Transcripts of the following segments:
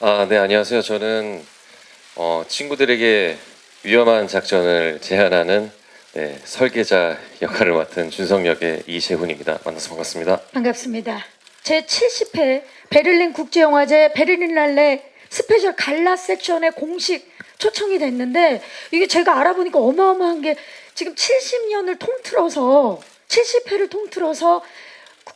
아, 네, 안녕하세요. 저는 어, 친구들에게 위험한 작전을 제안하는 네, 설계자 역할을 맡은 준성 역의 이재훈입니다. 만나서 반갑습니다. 반갑습니다. 제 70회 베를린 국제영화제 베를린 날레 스페셜 갈라 섹션에 공식 초청이 됐는데 이게 제가 알아보니까 어마어마한 게 지금 70년을 통틀어서 70회를 통틀어서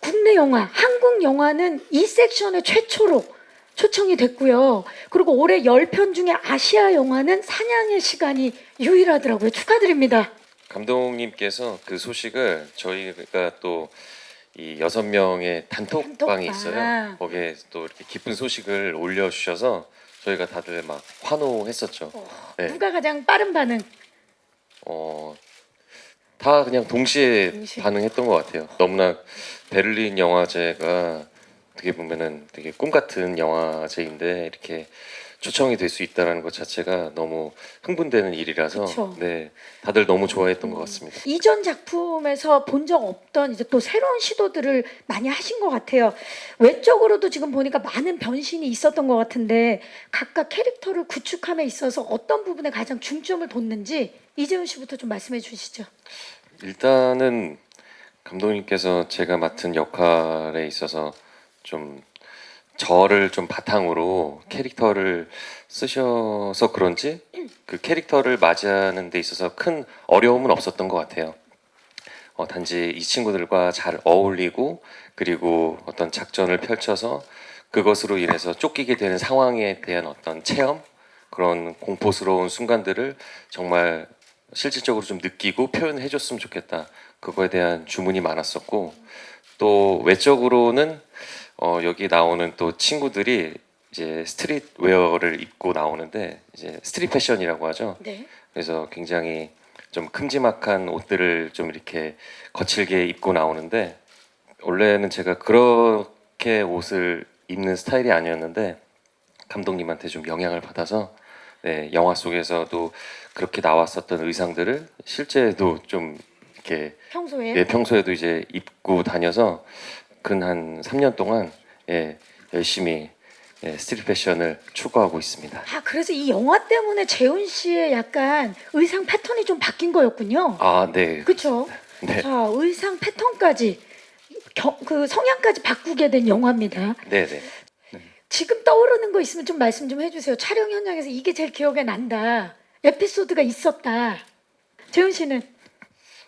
국내 영화, 한국 영화는 이 섹션에 최초로 초청이 됐고요. 그리고 올해 10편 중에 아시아 영화는 사냥의 시간이 유일하더라고요. 축하드립니다. 감독님께서 그 소식을 저희가 또 이 여섯 명의 단톡방이 단톡방. 있어요. 거기에 또 이렇게 기쁜 소식을 올려주셔서 저희가 다들 막 환호했었죠. 네. 누가 가장 빠른 반응? 어, 다 그냥 동시에, 동시에. 반응했던 것 같아요. 너무나 베를린 영화제가 어떻게 보면은 되게 꿈 같은 영화제인데 이렇게 초청이 될 수 있다라는 것 자체가 너무 흥분되는 일이라서 그쵸. 네 다들 너무 좋아했던 것 같습니다. 이전 작품에서 본 적 없던 이제 또 새로운 시도들을 많이 하신 것 같아요. 외적으로도 지금 보니까 많은 변신이 있었던 것 같은데 각각 캐릭터를 구축함에 있어서 어떤 부분에 가장 중점을 뒀는지 이재훈 씨부터 좀 말씀해 주시죠. 일단은 감독님께서 제가 맡은 역할에 있어서 좀 저를 좀 바탕으로 캐릭터를 쓰셔서 그런지 그 캐릭터를 맞이하는 데 있어서 큰 어려움은 없었던 것 같아요. 어, 단지 이 친구들과 잘 어울리고 그리고 어떤 작전을 펼쳐서 그것으로 인해서 쫓기게 되는 상황에 대한 어떤 체험 그런 공포스러운 순간들을 정말 실질적으로 좀 느끼고 표현해 줬으면 좋겠다. 그거에 대한 주문이 많았었고 또 외적으로는 어, 여기 나오는 또 친구들이 이제 스트릿 웨어를 입고 나오는데 이제 스트릿 패션이라고 하죠. 네. 그래서 굉장히 좀 큼지막한 옷들을 좀 이렇게 거칠게 입고 나오는데 원래는 제가 그렇게 옷을 입는 스타일이 아니었는데 감독님한테 좀 영향을 받아서 네, 영화 속에서도 그렇게 나왔었던 의상들을 실제도 좀 이렇게 평소에 예, 평소에도 이제 입고 다녀서 근 한 3년 동안 예, 열심히 예, 스트릿 패션을 추구하고 있습니다. 아 그래서 이 영화 때문에 재훈 씨의 약간 의상 패턴이 좀 바뀐 거였군요. 아, 네. 그렇죠. 네. 자 의상 패턴까지 겨, 그 성향까지 바꾸게 된 영화입니다. 네, 네. 지금 떠오르는 거 있으면 좀 말씀 좀 해주세요. 촬영 현장에서 이게 제일 기억에 난다. 에피소드가 있었다. 재훈 씨는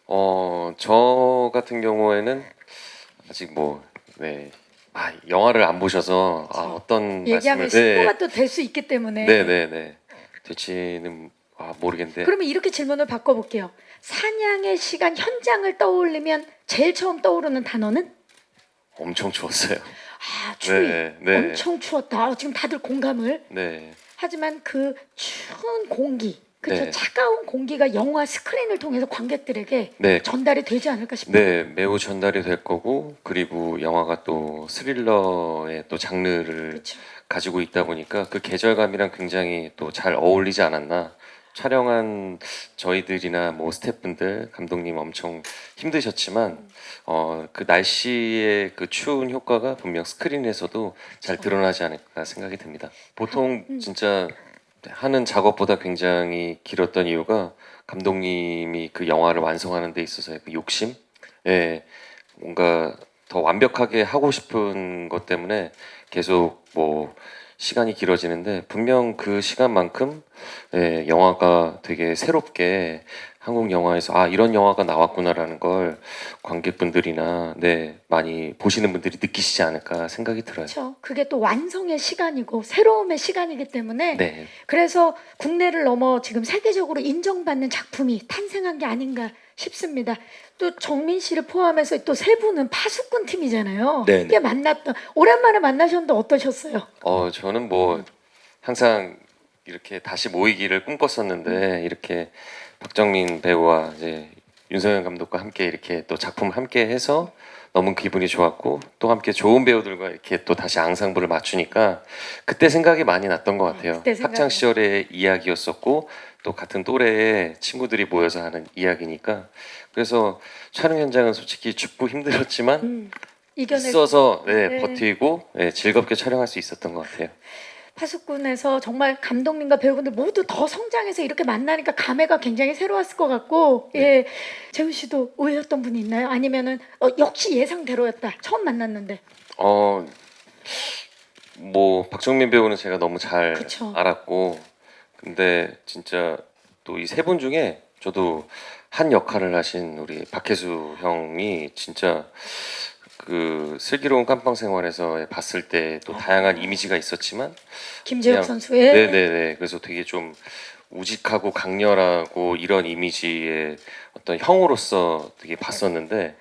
어, 저 같은 경우에는 아직 뭐, 네. 아, 영화를 안 보셔서 아, 어떤 얘기하면 말씀을 신고가 또될 수 있기 때문에. 네, 네, 네. 될지는 아, 모르겠는데. 그러면 이렇게 질문을 바꿔볼게요. 사냥의 시간 현장을 떠올리면 제일 처음 떠오르는 단어는 엄청 추웠어요. 아 추위. 네, 네. 엄청 추웠다. 아, 지금 다들 공감을. 네. 하지만 그 추운 공기, 그렇죠? 네. 차가운 공기가 영화 스크린을 통해서 관객들에게 네. 전달이 되지 않을까 싶어요. 네, 매우 전달이 될 거고 그리고 영화가 또 스릴러의 또 장르를 그렇죠. 가지고 있다 보니까 그 계절감이랑 굉장히 또 잘 어울리지 않았나. 촬영한 저희들이나 뭐 스태프분들, 감독님 엄청 힘드셨지만 어, 그 날씨의 그 추운 효과가 분명 스크린에서도 잘 드러나지 않을까 생각이 듭니다. 보통 진짜 하는 작업보다 굉장히 길었던 이유가 감독님이 그 영화를 완성하는 데 있어서의 그 욕심, 예, 뭔가 더 완벽하게 하고 싶은 것 때문에 계속 뭐 시간이 길어지는데 분명 그 시간만큼 예, 영화가 되게 새롭게 한국 영화에서 아 이런 영화가 나왔구나라는 걸 관객분들이나 네 많이 보시는 분들이 느끼시지 않을까 생각이 들어요. 그렇죠. 그게 또 완성의 시간이고 새로움의 시간이기 때문에 네, 그래서 국내를 넘어 지금 세계적으로 인정받는 작품이 탄생한 게 아닌가 싶습니다. 또 정민 씨를 포함해서 또 세 분은 파수꾼 팀이잖아요. 네네. 이게 만났던 오랜만에 만나셨는데 어떠셨어요? 어 저는 뭐 항상 이렇게 다시 모이기를 꿈꿨었는데 이렇게 박정민 배우와 이제 윤석열 감독과 함께 이렇게 또 작품 함께 해서 너무 기분이 좋았고 또 함께 좋은 배우들과 이렇게 또 다시 앙상블을 맞추니까 그때 생각이 많이 났던 것 같아요. 그때 생각이 학창 시절의 이야기였었고 또 같은 또래의 친구들이 모여서 하는 이야기니까 그래서 촬영 현장은 솔직히 춥고 힘들었지만 음, 이겨낼 있어서 네, 네. 버티고 네, 즐겁게 촬영할 수 있었던 것 같아요. 파수꾼에서 정말 감독님과 배우분들 모두 더 성장해서 이렇게 만나니까 감회가 굉장히 새로웠을 것 같고 예 재훈 씨도 의외였던 분이 있나요? 아니면은 어, 역시 예상대로였다 처음 만났는데 어, 뭐 박정민 배우는 제가 너무 잘 그쵸. 알았고, 근데 진짜 또 이 세 분 중에 저도 한 역할을 하신 우리 박혜수 형이 진짜 그 슬기로운 깜빵 생활에서 봤을 때 또 다양한 이미지가 있었지만 김재욱 그냥- 선수의 네네네. 그래서 되게 좀 우직하고 강렬하고 이런 이미지의 어떤 형으로서 되게 봤었는데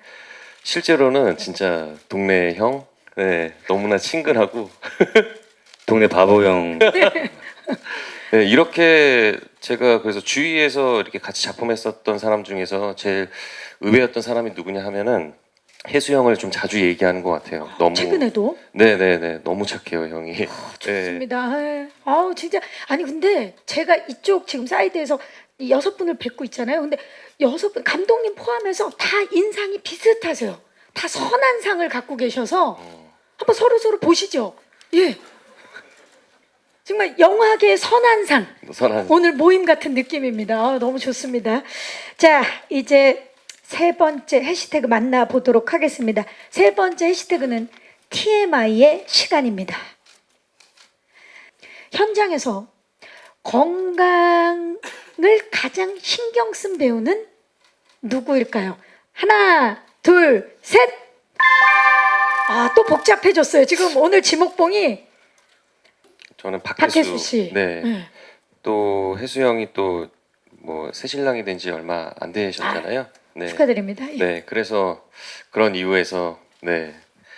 실제로는 진짜 동네 형, 네 너무나 친근하고 동네 바보 형. 네, 이렇게 제가 그래서 주위에서 이렇게 같이 작품했었던 사람 중에서 제일 의외였던 사람이 누구냐 하면은 혜수 형을 좀 자주 얘기하는 것 같아요. 너무 최근에도 네네네 너무 착해요 형이. 네. 좋습니다. 예. 아우 진짜 아니 근데 제가 이쪽 지금 사이드에서 이 여섯 분을 뵙고 있잖아요. 근데 여섯 분 감독님 포함해서 다 인상이 비슷하세요. 다 선한 상을 갖고 계셔서 한번 서로 서로 보시죠. 예. 정말 영화계의 선한 상. 선한 오늘 모임 같은 느낌입니다. 아, 너무 좋습니다. 자, 이제 세 번째 해시태그 만나보도록 하겠습니다. 세 번째 해시태그는 TMI의 시간입니다. 현장에서 건강을 가장 신경 쓴 배우는 누구일까요? 하나, 둘, 셋! 아, 또 복잡해졌어요. 지금 오늘 지목봉이 저는 박혜수, 박혜수 씨. 네. 네. 또 혜수 형이 또 뭐 새신랑이 된 지 얼마 안 되셨잖아요. 네. 축하드립니다. 예. 네, 그래서 그런 이유에서 네,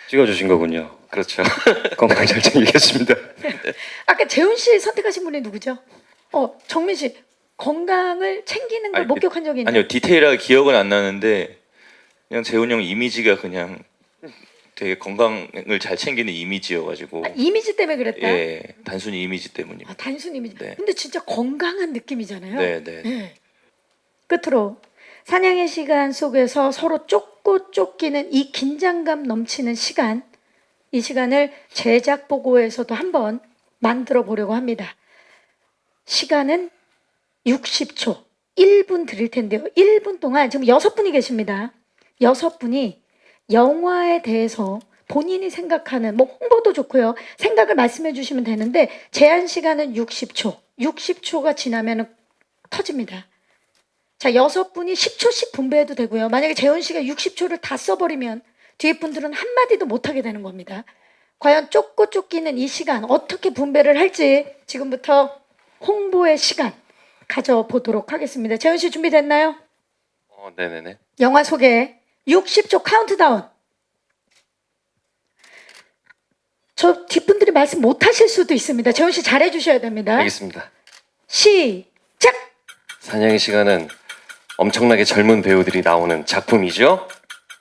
찍어주신 거군요. 그렇죠. 건강 잘 챙기겠습니다. 아까 재훈 씨 선택하신 분이 누구죠? 어, 정민 씨 건강을 챙기는 걸 아니, 목격한 적이 있나요? 아니요 디테일하게 기억은 안 나는데 그냥 재훈 형 이미지가 그냥 되게 건강을 잘 챙기는 이미지여가지고 아, 이미지 때문에 그랬다. 예 단순히 이미지 때문입니다. 아, 단순 이미지. 네. 근데 진짜 건강한 느낌이잖아요. 네네 예. 끝으로 사냥의 시간 속에서 서로 쫓고 쫓기는 이 긴장감 넘치는 시간, 이 시간을 제작 보고에서도 한번 만들어 보려고 합니다. 시간은 60초, 1분 드릴 텐데요. 1분 동안 지금 여섯 분이 계십니다. 여섯 분이 영화에 대해서 본인이 생각하는 뭐 홍보도 좋고요. 생각을 말씀해 주시면 되는데 제한 시간은 60초. 60초가 지나면 터집니다. 자, 여섯 분이 10초씩 분배해도 되고요. 만약에 재훈 씨가 60초를 다 써버리면 뒤에 분들은 한마디도 못하게 되는 겁니다. 과연 쫓고 쫓기는 이 시간 어떻게 분배를 할지 지금부터 홍보의 시간 가져보도록 하겠습니다. 재훈 씨 준비됐나요? 어, 네네네. 영화 소개 60초 카운트다운. 저 뒷분들이 말씀 못 하실 수도 있습니다. 재훈 씨 잘해 주셔야 됩니다. 알겠습니다. 시작. 사냥의 시간은 엄청나게 젊은 배우들이 나오는 작품이죠.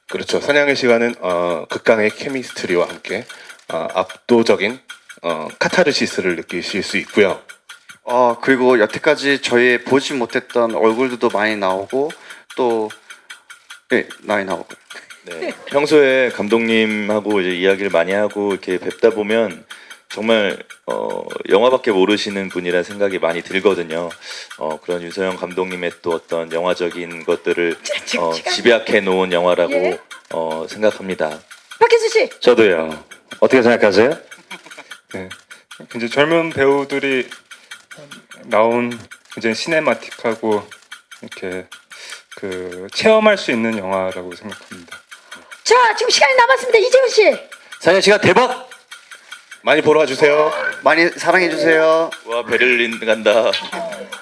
그렇죠. 사냥의 시간은 어, 극강의 케미스트리와 함께 어, 압도적인 어, 카타르시스를 느끼실 수 있고요. 어 그리고 여태까지 저희 보지 못했던 얼굴들도 많이 나오고 또 네, 많이 나오고 네. 평소에 감독님하고 이제 이야기를 많이 하고 이렇게 뵙다 보면 정말 어, 영화밖에 모르시는 분이라는 생각이 많이 들거든요. 어, 그런 윤서영 감독님의 또 어떤 영화적인 것들을 지금 어, 집약해 놓은 영화라고 예. 어, 생각합니다. 박혜수 씨. 저도요. 어떻게 생각하세요? 네. 이제 젊은 배우들이 나온 굉장히 시네마틱하고 이렇게 그 체험할 수 있는 영화라고 생각합니다. 자, 지금 시간이 남았습니다. 이재훈 씨. 사냥의 시간 대박! 많이 보러 와주세요. 많이 사랑해 주세요. 와 베를린 간다.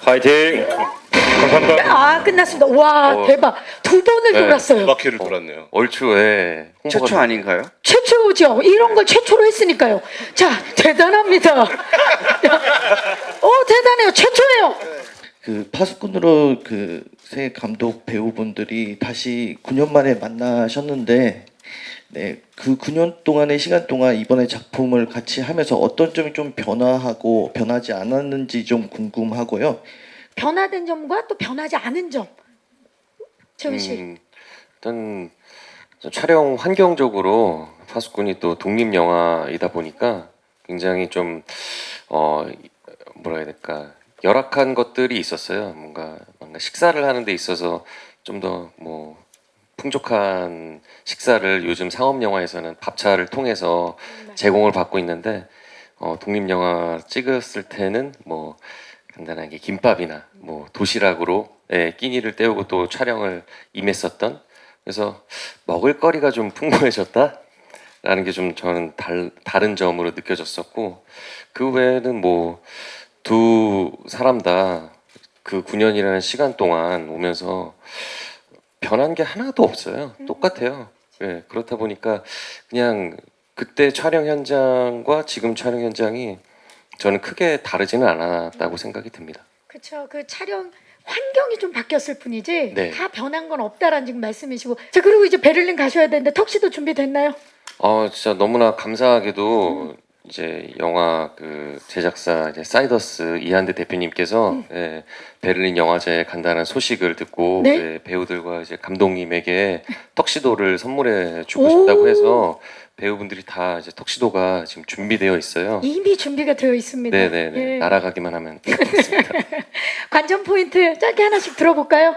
화이팅! 감사합니다. 아, 끝났습니다. 와, 어. 대박. 두 번을 네. 돌았어요. 두 바퀴를 돌았네요. 얼추에 홍보가 최초 아닌가요? 최초죠. 이런 걸 최초로 했으니까요. 자, 대단합니다. 어, 대단해요. 최초예요. 그 파수꾼으로 그 새 감독 배우분들이 다시 9년 만에 만나셨는데 네, 그 9년 동안의 시간 동안 이번에 작품을 같이 하면서 어떤 점이 좀 변화하고 변하지 않았는지 좀 궁금하고요. 변화된 점과 또 변하지 않은 점. 재훈 씨. 음, 일단 저 촬영 환경적으로 파수꾼이 또 독립 영화이다 보니까 굉장히 좀 어 뭐라 해야 될까 열악한 것들이 있었어요. 뭔가 뭔가 식사를 하는 데 있어서 좀 더 뭐 풍족한 식사를 요즘 상업 영화에서는 밥차를 통해서 제공을 받고 있는데 어, 독립 영화 찍었을 때는 뭐 간단하게 김밥이나 뭐 도시락으로 예, 끼니를 때우고 또 촬영을 임했었던 그래서 먹을 거리가 좀 풍부해졌다 라는 게 좀 저는 달, 다른 점으로 느껴졌었고 그 외에는 뭐 두 사람 다 그 9년이라는 시간 동안 오면서 변한 게 하나도 없어요. 똑같아요. 예, 그렇다 보니까 그냥 그때 촬영 현장과 지금 촬영 현장이 저는 크게 다르지는 않았다고 생각이 듭니다. 그렇죠. 그 촬영 환경이 좀 바뀌었을 뿐이지 네. 다 변한 건 없다라는 지금 말씀이시고 자 그리고 이제 베를린 가셔야 되는데 턱시도 준비됐나요? 어 진짜 너무나 감사하게도 이제 영화 그 제작사 이제 사이더스 이한대 대표님께서 예, 베를린 영화제에 간다는 소식을 듣고 네? 예, 배우들과 이제 감독님에게 턱시도를 선물해 주고 오. 싶다고 해서 배우분들이 다 이제 턱시도가 지금 준비되어 있어요. 이미 준비가 되어 있습니다. 네네네 예. 날아가기만 하면 되겠습니다. 관전 포인트 짧게 하나씩 들어볼까요?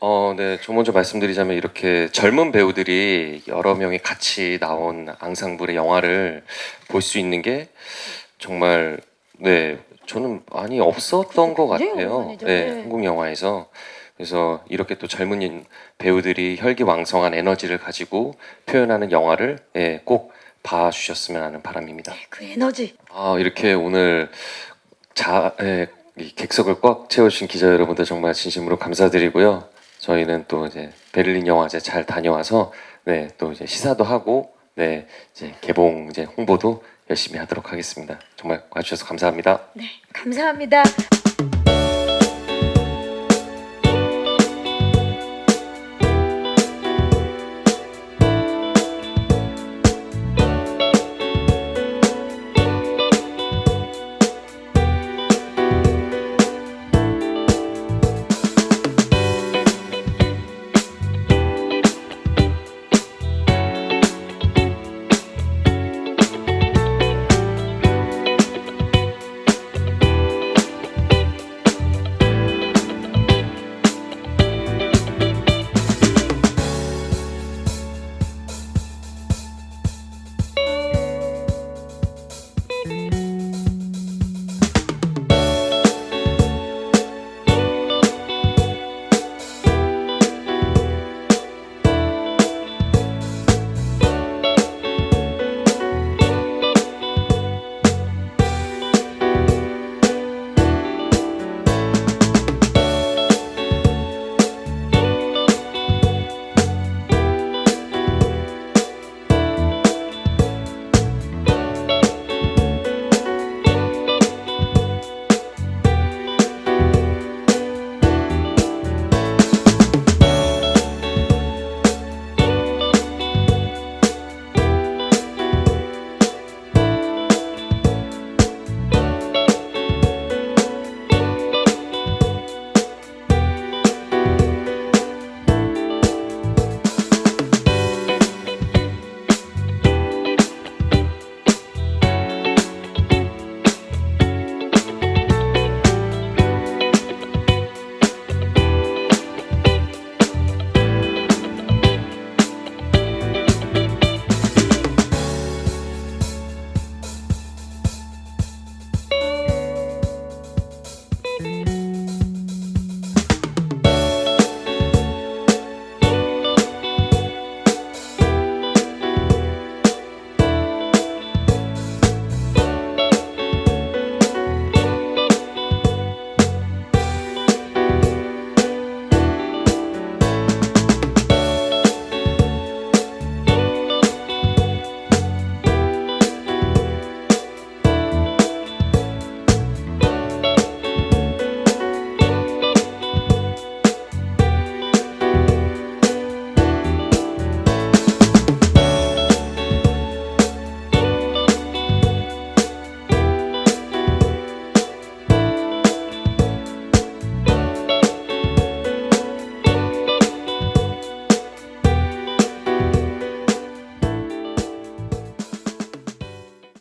어, 네. 저 먼저 말씀드리자면 이렇게 젊은 배우들이 여러 명이 같이 나온 앙상블의 영화를 볼 수 있는 게 정말 네 저는 많이 없었던 것 같아요. 네, 네. 한국 영화에서 그래서 이렇게 또 젊은 배우들이 혈기왕성한 에너지를 가지고 표현하는 영화를 예, 꼭 봐주셨으면 하는 바람입니다. 그 에너지. 아 이렇게 오늘 자 예, 이 객석을 꽉 채워주신 기자 여러분들 정말 진심으로 감사드리고요. 저희는 또 이제 베를린 영화제 잘 다녀와서 네 또 이제 시사도 하고 네 이제 개봉 이제 홍보도 열심히 하도록 하겠습니다. 정말 와주셔서 감사합니다. 네, 감사합니다.